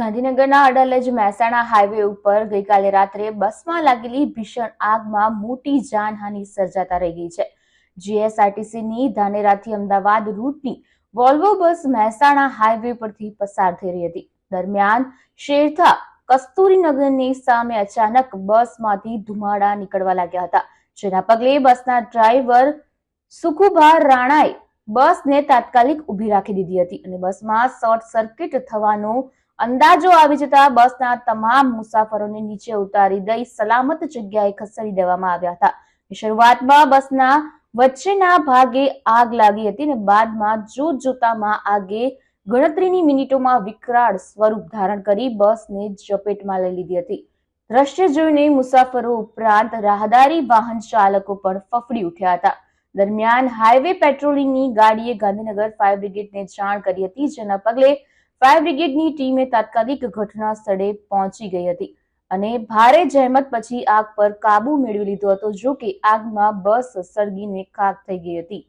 ગાંધીનગરના અડલજ મહેસાણા હાઈવે ઉપર ગઈકાલે રાત્રે બસમાં લાગેલી ભીષણ આગમાં મોટી જાનહાનિ સર્જાતા રહી ગઈ છે. જીએસઆરટીસીની ધાનેરાથી અમદાવાદ રૂટની વોલ્વો બસ મહેસાણા હાઈવે પરથી પસાર થઈ રહી હતી. દરમિયાન શેરથા કસ્તુરીનગરની સામે અચાનક બસમાંથી ધુમાડા નીકળવા લાગ્યા હતા. જેના પગલે બસના ડ્રાઈવર સુખુભા રાણાએ બસને તાત્કાલિક ઊભી રાખી દીધી હતી અને બસમાં શોર્ટ સર્કિટ થવાનો અંદાજો આવી જતા બસના તમામ મુસાફરોને નીચે ઉતારી દઈ સલામત જગ્યાએ ખસેડી દેવામાં આવ્યા હતા. શરૂઆતમાં બસના વચ્ચેના ભાગે આગ લાગી હતી અને બાદમાં જોત જોતામાં આગે ગણતરીની મિનિટોમાં વિકરાળ સ્વરૂપ ધારણ કરી બસને ઝપેટમાં લઈ લીધી હતી. દ્રશ્ય જોઈને મુસાફરો ઉપરાંત રાહદારી વાહન ચાલકો પણ ફફડી ઉઠ્યા હતા. દરમિયાન હાઈવે પેટ્રોલિંગની ગાડીએ ગાંધીનગર ફાયર બ્રિગેડને જાણ કરી હતી, જેના પગલે ફાયર બ્રિગેડની ટીમે તાત્કાલિક ઘટના સ્થળે પહોંચી ગઈ હતી અને ભારે જહેમત પછી આગ પર કાબુ મેળવી લીધો હતો, જો કે આગમાં બસ સળગીને ખાક થઈ ગઈ હતી.